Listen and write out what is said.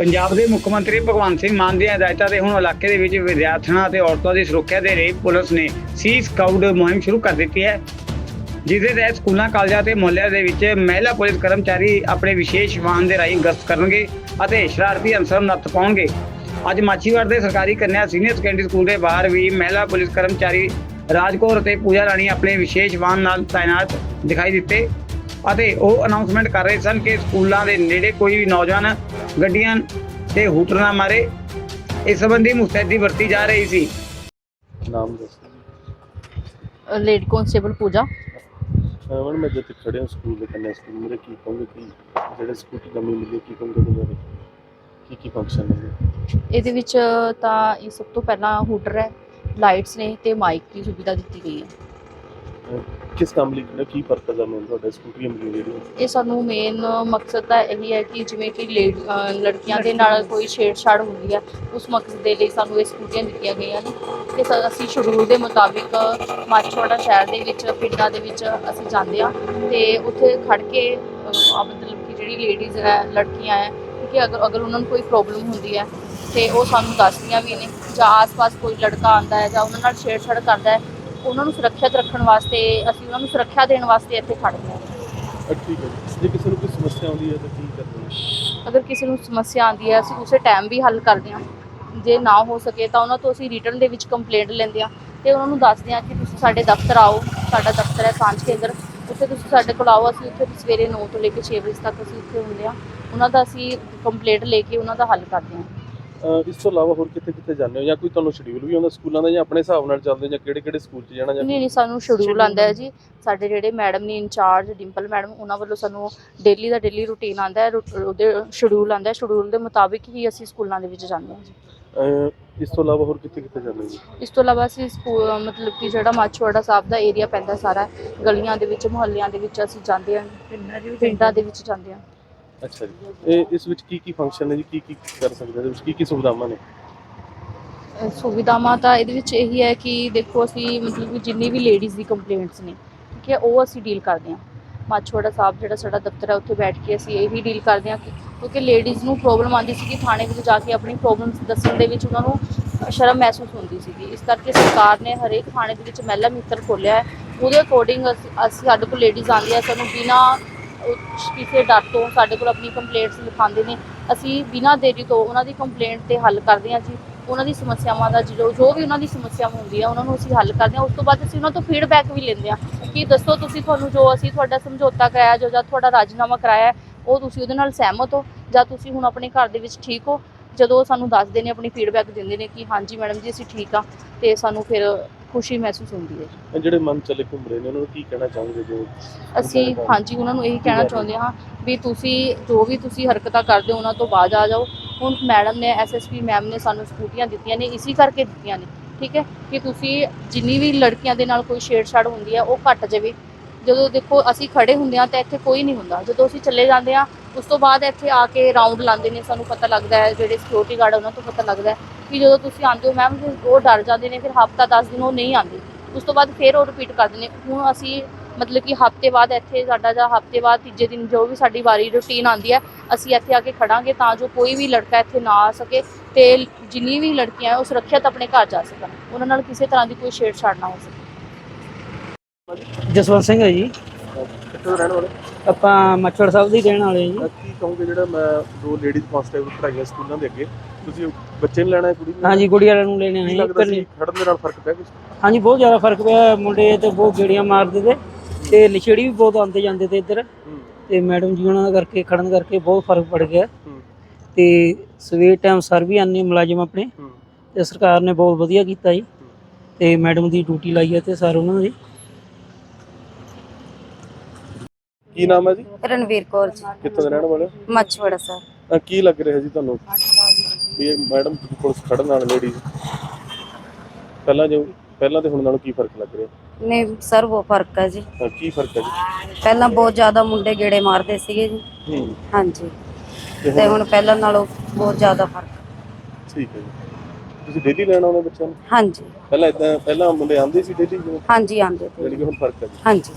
ਪੰਜਾਬ ਦੇ ਮੁੱਖ ਮੰਤਰੀ ਭਗਵੰਤ ਸਿੰਘ ਮਾਨ ਦੀਆਂ ਹਦਾਇਤਾਂ ਤੇ ਹੁਣ ਇਲਾਕੇ ਦੇ ਵਿੱਚ ਵਿਦਿਆਰਥਣਾਂ ਅਤੇ ਔਰਤਾਂ ਦੀ ਸੁਰੱਖਿਆ ਦੇ ਲਈ ਪੁਲਿਸ ਨੇ ਸੀ ਸਕਾਊਟ ਮੁਹਿੰਮ ਸ਼ੁਰੂ ਕਰ ਦਿੱਤੀ ਹੈ, ਜਿਸ ਦੇ ਤਹਿਤ ਸਕੂਲਾਂ, ਕਾਲਜਾਂ ਤੇ ਮੁਹੱਲਿਆਂ ਦੇ ਵਿੱਚ ਮਹਿਲਾ ਪੁਲਿਸ ਕਰਮਚਾਰੀ ਆਪਣੇ ਵਿਸ਼ੇਸ਼ ਵਾਹਨ ਦੇ ਰਾਹੀਂ ਗਸ਼ਤ ਕਰਨਗੇ ਅਤੇ ਸ਼ਰਾਰਤੀ ਅਨਸਰ ਨੱਥ ਪਾਉਣਗੇ। ਅੱਜ ਮਾਚੀਵਾੜ ਦੇ ਸਰਕਾਰੀ ਕੰਨਿਆ ਸੀਨੀਅਰ ਸੈਕੰਡਰੀ ਸਕੂਲ ਦੇ ਬਾਹਰ ਵੀ ਮਹਿਲਾ ਪੁਲਿਸ ਕਰਮਚਾਰੀ ਰਾਜਕੌਰ ਅਤੇ ਪੂਜਾ ਰਾਣੀ ਆਪਣੇ ਵਿਸ਼ੇਸ਼ ਵਾਹਨ ਨਾਲ ਤਾਇਨਾਤ ਦਿਖਾਈ ਦਿੱਤੇ। ਅਤੇ ਉਹ ਅਨਾਉਂਸਮੈਂਟ ਕਰ ਰਹੇ ਸਨ ਕਿ ਸਕੂਲਾਂ ਦੇ ਨੇੜੇ ਕੋਈ ਵੀ ਨੌਜਵਾਨ ਗੱਡੀਆਂ ਤੇ ਹੂਟਰ ਨਾ ਮਾਰੇ। ਇਸ ਸੰਬੰਧੀ ਮੁਸਤੈਦੀ ਵਰਤੀ ਜਾ ਰਹੀ ਸੀ। ਨਾਮ ਦੱਸੋ। ਲੇਡੀ ਕਨਸਟੇਬਲ ਪੂਜਾ। ਮੈਡਮ ਮੈਂ ਜਿੱਥੇ ਖੜਿਆ ਸਕੂਲ ਦੇ ਕੰਨੇ ਸਕੂਲ ਮੇਰੇ ਕੀ ਕਹੋਗੇ ਕਿ? ਜਿਹੜੇ ਸਕੂਲ ਦੀ ਕਮੀ ਮਿਲੀ ਕੀ ਕਹੋਗੇ ਉਹਦੇ ਬਾਰੇ? ਕੀ ਕੀ ਫੰਕਸ਼ਨ ਹੈ ਇਹਦੇ? ਵਿੱਚ ਤਾਂ ਇਹ ਸਭ ਤੋਂ ਪਹਿਲਾਂ ਹੂਟਰ ਹੈ ਲਾਈਟਸ ਨੇ ਤੇ ਮਾਈਕ ਦੀ ਸੁਵਿਧਾ ਦਿੱਤੀ ਗਈ ਹੈ। ਕਿਸ ਕੰਮ ਲਈ ਖੜਿਆ ਕੀ ਪਰਪਸ ਹੈ ਮੈਨੂੰ ਤੁਹਾਡਾ ਸਕੂਟਰੀਆਂ ਮਿਲੀ ਜਿਹੜੀਆਂ ਇਹ ਸਾਨੂੰ ਮੇਨ ਮਕਸਦ ਤਾਂ ਇਹੀ ਹੈ ਕਿ ਜਿਵੇਂ ਕਿ ਲੇ- ਅਹ ਲੜਕੀਆਂ ਦੇ ਨਾਲ ਕੋਈ ਛੇੜਛਾੜ ਹੁੰਦੀ ਹੈ ਉਸ ਮਕਸਦ ਦੇ ਲਈ ਸਾਨੂੰ ਇਹ ਸਕੂਟੀਆਂ ਦਿੱਤੀਆਂ ਗਈਆਂ ਨੇ। ਤੇ ਸ- ਅਸੀਂ ਸ਼ਡਿਊਲ ਦੇ ਮੁਤਾਬਿਕ ਮਾਛੋੜਾ ਸ਼ਹਿਰ ਦੇ ਵਿੱਚ ਪਿੰਡਾਂ ਦੇ ਵਿੱਚ ਅਸੀਂ ਜਾਂਦੇ ਹਾਂ ਤੇ ਉੱਥੇ ਖੜ ਕੇ ਅਹ, ਆ ਮਤਲਬ ਕਿ ਜਿਹੜੀ ਲੇਡੀਜ਼ ਹੈ ਲੜਕੀਆਂ ਹੈ ਕਿ ਅਗਰ ਅਗਰ ਉਹਨਾਂ ਨੂੰ ਕੋਈ ਪ੍ਰੋਬਲਮ ਹੁੰਦੀ ਹੈ ਤੇ ਉਹ ਸਾਨੂੰ ਦੱਸਦੀਆਂ ਵੀ ਨੇ। ਜਾਂ ਆਸ-ਪਾਸ ਕੋਈ ਲੜਕਾ ਆਂਦਾ ਹੈ ਜਾਂ ਉਹਨਾਂ ਨਾਲ ਛੇੜਛਾੜ ਕਰਦਾ ਹੈ ਉਹਨਾਂ ਨੂੰ ਸੁਰੱਖਿਅਤ ਰੱਖਣ ਵਾਸਤੇ ਅਸੀਂ ਉਹਨਾਂ ਨੂੰ ਸੁਰੱਖਿਆ ਦੇਣ ਵਾਸਤੇ ਇੱਥੇ ਖੜ੍ਹਦੇ ਹਾਂ। ਅ, ਠੀਕ ਹੈ ਜੀ। ਜੇ ਕਿਸੇ ਨੂੰ ਕੋਈ ਸਮੱਸਿਆ ਆਉਂਦੀ ਹੈ ਤਾਂ ਕੀ ਕਰਦੇ ਹੋ ਅਗਰ ਕਿਸੇ ਨੂੰ ਸਮੱਸਿਆ ਆਉਂਦੀ ਹੈ ਅਸੀਂ ਉਸੇ ਟਾਈਮ ਵੀ ਹੱਲ ਕਰਦੇ ਹਾਂ। ਜੇ ਨਾ ਹੋ ਸਕੇ ਤਾਂ ਉਹਨਾਂ ਤੋਂ ਅਸੀਂ ਰਿਟਰਨ ਦੇ ਵਿੱਚ ਕੰਪਲੇਂਟ ਲੈਂਦੇ ਹਾਂ ਤੇ ਉਹਨਾਂ ਨੂੰ ਦੱਸਦੇ ਹਾਂ ਕਿ ਤੁਸੀਂ ਸਾਡੇ ਦਫ਼ਤਰ ਆਓ ਸਾਡਾ ਦਫ਼ਤਰ ਹੈ ਸਾਂਝ ਕੇਂਦਰ। ਉੱਥੇ ਤੁਸੀਂ ਸਾਡੇ ਕੋਲ ਆਓ ਅਸੀਂ ਉੱਥੇ ਸਵੇਰੇ 9 ਤੋਂ ਲੈ ਕੇ 6 ਵਜੇ ਤੱਕ ਅਸੀਂ ਉੱਥੇ ਹੁੰਦੇ ਹਾਂ। ਉਹਨਾਂ ਦਾ ਅਸੀਂ ਕੰਪਲੇਂਟ ਲੈ ਕੇ ਉਹਨਾਂ ਦਾ ਹੱਲ ਕਰਦੇ ਹਾਂ। ਇਸ ਤੋਂ ਇਲਾਵਾ ਹੋਰ ਕਿੱਥੇ ਕਿੱਥੇ ਜਾਂਦੇ ਹੋ ਜਾਂ ਕੋਈ ਤੁਹਾਨੂੰ ਸ਼ਡਿਊਲ ਵੀ ਆਉਂਦਾ ਸਕੂਲਾਂ ਦਾ ਜਾਂ ਆਪਣੇ ਹਿਸਾਬ ਨਾਲ ਚੱਲਦੇ ਜਾਂ ਕਿਹੜੇ ਕਿਹੜੇ ਸਕੂਲ 'ਚ ਜਾਣਾ ਜਾਂ ਨਹੀਂ ਨਹੀਂ ਸਾਨੂੰ ਸ਼ਡਿਊਲ ਆਂਦਾ ਹੈ ਜੀ। ਸਾਡੇ ਜਿਹੜੇ ਮੈਡਮ ਨੇ ਇੰਚਾਰਜ ਡਿੰਪਲ ਮੈਡਮ ਉਹਨਾਂ ਵੱਲੋਂ ਸਾਨੂੰ ਡੇਲੀ ਦਾ ਡੇਲੀ ਰੂਟੀਨ ਆਂਦਾ ਹੈ ਉਹਦੇ ਸ਼ਡਿਊਲ ਆਂਦਾ ਹੈ। ਸ਼ਡਿਊਲ ਦੇ ਮੁਤਾਬਿਕ ਹੀ ਅਸੀਂ ਸਕੂਲਾਂ ਦੇ ਵਿੱਚ ਜਾਂਦੇ ਹਾਂ ਜੀ। ਅ, ਇਸ ਤੋਂ ਇਲਾਵਾ ਹੋਰ ਕਿੱਥੇ ਕਿੱਥੇ ਜਾਂਦੇ ਹੋ? ਜੀ ਇਸ ਤੋਂ ਇਲਾਵਾ ਅਸੀਂ ਸਕੂਲ ਮਤਲਬ ਕਿ ਜਿਹੜਾ ਮਾਛੋੜਾ ਸਾਹਿਬ ਦਾ ਏਰੀਆ ਪੈਂਦਾ ਸਾਰਾ ਗਲੀਆਂ ਦੇ ਵਿੱਚ ਮੁਹੱਲਿਆਂ ਦੇ ਵਿੱਚ ਅਸੀਂ ਜਾਂਦੇ ਹਾਂ। ਪਿੰਡਾਂ ਦੇ ਵਿੱਚ ਜਾਂਦੇ ਹਾਂ। ਅੱਛਾ ਜੀ। ਇਹ ਇਸ ਵਿੱਚ ਕੀ ਕੀ ਫੰਕਸ਼ਨ ਨੇ ਜੀ? ਕੀ ਕੀ ਕਰ ਸਕਦੇ ਹੋ ਇਹਦੇ ਵਿੱਚ ਕੀ ਕੀ ਸੁਵਿਧਾਵਾਂ ਨੇ? ਅਹ ਸੁਵਿਧਾਵਾਂ ਤਾਂ ਇਹਦੇ ਵਿੱਚ ਇਹੀ ਹੈ ਕਿ ਦੇਖੋ ਅਸੀਂ ਮਤਲਬ ਕਿ ਜਿੰਨੀ ਵੀ ਲੇਡੀਜ਼ ਦੀ ਕੰਪਲੇਂਟਸ ਨੇ, ਠੀਕ ਹੈ, ਉਹ ਅਸੀਂ ਡੀਲ ਕਰਦੇ ਹਾਂ। ਮਾਛੋੜਾ ਸਾਹਿਬ ਜਿਹੜਾ ਸਾਡਾ ਦਫ਼ਤਰ ਹੈ, ਉੱਥੇ ਬੈਠ ਕੇ ਅਸੀਂ ਇਹੀ ਡੀਲ ਕਰਦੇ ਹਾਂ ਕਿ ਕਿਉਂਕਿ ਲੇਡੀਜ਼ ਨੂੰ ਪ੍ਰੋਬਲਮ ਆਉਂਦੀ ਸੀ ਕਿ ਥਾਣੇ ਵਿੱਚ ਜਾ ਕੇ ਆਪਣੀ ਪ੍ਰੋਬਲਮਸ ਦੱਸਣ ਦੇ ਵਿੱਚ ਉਹਨਾਂ ਨੂੰ ਸ਼ਰਮ ਮਹਿਸੂਸ ਹੁੰਦੀ ਸੀਗੀ। ਇਸ ਕਰਕੇ ਸਰਕਾਰ ਨੇ ਹਰੇਕ ਥਾਣੇ ਦੇ ਵਿੱਚ ਮਹਿਲਾ ਮਿੱਤਰ ਖੋਲ੍ਹਿਆ ਹੈ। ਉਹਦੇ ਅਕੋਰਡਿੰਗ ਅਸੀਂ ਸਾਡੇ ਕੋਲ ਲੇਡੀਜ਼ ਆਉਂਦੀਆਂ ਸਾਨੂੰ ਬਿਨਾਂ ਕਿਸੇ ਡਰ ਤੋਂ ਸਾਡੇ ਕੋਲ ਆਪਣੀ ਕੰਪਲੇਂਟਸ ਲਿਖਾਉਂਦੇ ਨੇ। ਅਸੀਂ ਬਿਨਾਂ ਦੇਰੀ ਤੋਂ ਉਹਨਾਂ ਦੀ ਕੰਪਲੇਂਟ ਤੇ ਹੱਲ ਕਰਦੇ ਹਾਂ ਜੀ। ਉਹਨਾਂ ਦੀ ਸਮੱਸਿਆਵਾਂ ਦਾ ਜੋ ਜੋ ਵੀ ਉਹਨਾਂ ਦੀ ਸਮੱਸਿਆਵਾਂ ਹੁੰਦੀ ਆ ਉਹਨਾਂ ਨੂੰ ਅਸੀਂ ਹੱਲ ਕਰਦੇ ਹਾਂ। ਉਸ ਤੋਂ ਬਾਅਦ ਅਸੀਂ ਉਹਨਾਂ ਤੋਂ ਫੀਡਬੈਕ ਵੀ ਲੈਂਦੇ ਹਾਂ ਕਿ ਦੱਸੋ ਤੁਸੀਂ ਤੁਹਾਨੂੰ ਜੋ ਅਸੀਂ ਤੁਹਾਡਾ ਸਮਝੌਤਾ ਕਰਾਇਆ ਜੋ ਜਾਂ ਤੁਹਾਡਾ ਰਾਜੀਨਾਮਾ ਕਰਾਇਆ ਉਹ ਤੁਸੀਂ ਉਹਦੇ ਨਾਲ ਸਹਿਮਤ ਹੋ ਜਾਂ ਤੁਸੀਂ ਹੁਣ ਆਪਣੇ ਘਰ ਦੇ ਵਿੱਚ ਠੀਕ ਹੋ? ਜਦੋਂ ਉਹ ਸਾਨੂੰ ਦੱਸਦੇ ਨੇ, ਆਪਣੀ ਫੀਡਬੈਕ ਦਿੰਦੇ ਨੇ ਕਿ ਹਾਂਜੀ ਮੈਡਮ ਜੀ, ਅਸੀਂ ਠੀਕ ਆ ਤੇ ਸਾਨੂੰ ਫਿਰ ਖੁਸ਼ੀ ਮਹਿਸੂਸ ਹੁੰਦੀ ਹੈ। ਜਿਹੜੇ ਮਨ ਚਲੇ ਘੁੰਮ ਰਹੇ ਨੇ ਉਹਨਾਂ ਨੂੰ ਕੀ ਕਹਿਣਾ ਚਾਹੋਗੇ ਜੋ ਅਸੀਂ ਹਾਂਜੀ ਉਹਨਾਂ ਨੂੰ ਇਹੀ ਕਹਿਣਾ ਚਾਹੁੰਦੇ ਹਾਂ ਵੀ ਤੁਸੀਂ ਜੋ ਵੀ ਤੁਸੀਂ ਹਰਕਤਾਂ ਕਰਦੇ ਹੋ ਉਹਨਾਂ ਤੋਂ ਬਾਜ ਆ ਜਾਓ। ਹੁਣ ਮੈਡਮ ਨੇ ਐਸਐਸਪੀ ਮੈਮ ਨੇ ਸਾਨੂੰ ਸਕੂਟੀਆਂ ਦਿੱਤੀਆਂ ਨੇ ਇਸੇ ਕਰਕੇ ਦਿੱਤੀਆਂ ਨੇ ਠੀਕ ਹੈ? ਕਿ ਤੁਸੀਂ ਜਿੰਨੀ ਵੀ ਲੜਕੀਆਂ ਦੇ ਨਾਲ ਕੋਈ ਛੇੜਛਾੜ ਹੁੰਦੀ ਹੈ ਉਹ ਘਟ ਜਾਵੇ। ਜਦੋਂ ਦੇਖੋ ਅਸੀਂ ਖੜੇ ਹੁੰਦੇ ਹਾਂ ਤਾਂ ਇੱਥੇ ਕੋਈ ਨਹੀਂ ਹੁੰਦਾ। ਜਦੋਂ ਅਸੀਂ ਚੱਲੇ ਜਾਂਦੇ ਹਾਂ, ਉਸ ਤੋਂ ਬਾਅਦ ਇੱਥੇ ਆ ਕੇ ਰਾਉਂਡ ਲਾਉਂਦੇ ਨੇ, ਸਾਨੂੰ ਪਤਾ ਲੱਗਦਾ ਹੈ ਜਿਹੜੇ ਸਿਕਿਉਰਿਟੀ ਗਾਰਡ ਉਹਨਾਂ ਤੋਂ ਪਤਾ ਲੱਗਦਾ ਕਿ ਜਦੋਂ ਤੁਸੀਂ ਆਉਂਦੇ ਹੋ ਮੈਮ ਉਹ ਡਰ ਜਾਂਦੇ ਨੇ, ਫਿਰ ਹਫਤਾ 10 ਦਿਨ ਉਹ ਨਹੀਂ ਆਉਂਦੇ। ਉਸ ਤੋਂ ਬਾਅਦ ਫਿਰ ਉਹ ਰਿਪੀਟ ਕਰਦੇ ਨੇ। ਹੁਣ ਅਸੀਂ ਮਤਲਬ ਕਿ ਹਫ਼ਤੇ ਬਾਅਦ ਇੱਥੇ ਸਾਡਾ ਜਾਂ ਹਫ਼ਤੇ ਬਾਅਦ ਤੀਜੇ ਦਿਨ ਜੋ ਵੀ ਸਾਡੀ ਵਾਰੀ ਰੁਟੀਨ ਆਉਂਦੀ ਹੈ, ਅਸੀਂ ਇੱਥੇ ਆ ਕੇ ਖੜਾਂਗੇ ਤਾਂ ਜੋ ਕੋਈ ਵੀ ਲੜਕਾ ਇੱਥੇ ਨਾ ਆ ਸਕੇ ਤੇ ਜਿੰਨੀ ਵੀ ਲੜਕੀਆਂ ਉਹ ਸੁਰੱਖਿਅਤ ਆਪਣੇ ਘਰ ਜਾ ਸਕਣ। ਉਹਨਾਂ ਨਾਲ ਕਿਸੇ ਤਰ੍ਹਾਂ ਦੀ ਕੋਈ ਛੇੜਛਾੜ ਨਾ ਹੋ ਸਕੇ। ਜਸਵੰਤ ਸਿੰਘ ਹੈ ਜੀ। ਕਿੱਥੋਂ ਰਹਿਣ ਵਾਲੇ? ਆਪਾਂ ਮੱਛੜ ਸਾਹਿਬ ਦੀ ਰਹਿਣ ਵਾਲੇ ਹਾਂ ਜੀ। ਕੀ ਕਹੋਗੇ ਜਿਹੜਾ ਮੈਂ ਦੋ ਲੇਡੀਜ਼ ਕਾਂਸਟੇਬਲ ਪੜਾਈਆਂ ਸਕੂਲਾਂ ਦੇ ਅੱਗੇ ਤੁਸੀਂ ਬੱਚੇ ਨੂੰ ਲੈਣਾ ਹੈ ਕੁੜੀ ਨੂੰ? ਹਾਂਜੀ ਗੁੜੀ ਵਾਲਿਆਂ ਨੂੰ ਲੈਣੇ ਆਏ ਲੱਗਦਾ ਸੀ ਖੜਨ ਦੇ ਨਾਲ ਫ਼ਰਕ ਪਿਆ ਕੁਛ? ਹਾਂਜੀ ਬਹੁਤ ਜ਼ਿਆਦਾ ਫ਼ਰਕ ਪਿਆ ਮੁੰਡੇ ਤੇ ਬਹੁਤ ਗੇੜੀਆਂ ਮਾਰਦੇ ਤੇ ਤੇ ਲਿਛੜੀ ਵੀ ਬਹੁਤ ਆਉਂਦੇ ਜਾਂਦੇ ਤੇ ਇੱਧਰ। ਤੇ ਮੈਡਮ ਜੀ ਉਹਨਾਂ ਦਾ ਕਰਕੇ ਖੜਨ ਕਰਕੇ ਬਹੁਤ ਫ਼ਰਕ ਪੜ ਗਿਆ। ਤੇ ਸਵੇਰ ਟਾਈਮ ਸਰ ਵੀ ਆਨੇ ਮੁਲਾਜ਼ਮ ਆਪਣੇ ਤੇ ਸਰਕਾਰ ਨੇ ਬਹੁਤ ਵਧੀਆ ਕੀਤਾ ਜੀ। ਤੇ ਮੈਡਮ ਦੀ ਡਿਊਟੀ ਲਾਈ ਹੈ ਤੇ ਸਰ ਉਹਨਾਂ ਦੀ। ਕੀ ਨਾਮ ਹੈ ਜੀ? ਰਣਵੀਰ ਕੌਰ ਜੀ। ਕਿੱਥੋਂ ਦੇ ਰਹਿਣ ਵਾਲੇ ਹੋ? ਮੱਛਵੜਾ ਸਰ। ਅ, ਕੀ ਲੱਗ ਰਿਹਾ ਜੀ ਤੁਹਾਨੂੰ? ਵੀ ਇਹ ਮੈਡਮ ਪੁਲਿਸ ਖੜਨ ਨਾਲ ਲੇਡੀਜ਼ ਪਹਿਲਾਂ ਜੋ ਪਹਿਲਾਂ ਤੇ ਹੁਣ ਨਾਲੋਂ ਕੀ ਫ਼ਰਕ ਲੱਗ ਰਿਹਾ? ਨਹੀਂ ਸਰ ਉਹ ਫ਼ਰਕ ਹੈ ਜੀ। ਅ, ਕੀ ਫ਼ਰਕ ਹੈ ਜੀ? ਪਹਿਲਾਂ ਬਹੁਤ ਜ਼ਿਆਦਾ ਮੁੰਡੇ ਗੇੜੇ ਮਾਰਦੇ ਸੀਗੇ ਜੀ। ਹੂੰ। ਹਾਂਜੀ। ਤੇ ਤੇ ਹੁਣ? ਹੁਣ ਪਹਿਲਾਂ ਨਾਲੋਂ ਬਹੁਤ ਜ਼ਿਆਦਾ ਫ਼ਰਕ ਠੀਕ ਹੈ ਜੀ। ਤੁਸੀਂ ਡੇਲੀ ਲੈਣ ਆਉਂਦੇ ਬੱਚਿਆਂ ਨੂੰ? ਹਾਂਜੀ। ਪਹਿਲਾਂ ਇਦਾਂ ਪਹਿਲਾਂ ਮੁੰਡੇ ਆਉਂਦੇ ਸੀ ਡੇਲੀ ਜਿਵੇਂ? ਹਾਂਜੀ ਆਂਦੇ ਤੇ। ਜਿਹੜੀ ਕਿ ਹੁਣ ਫ਼ਰਕ ਹੈ ਜੀ। ਹਾਂਜੀ।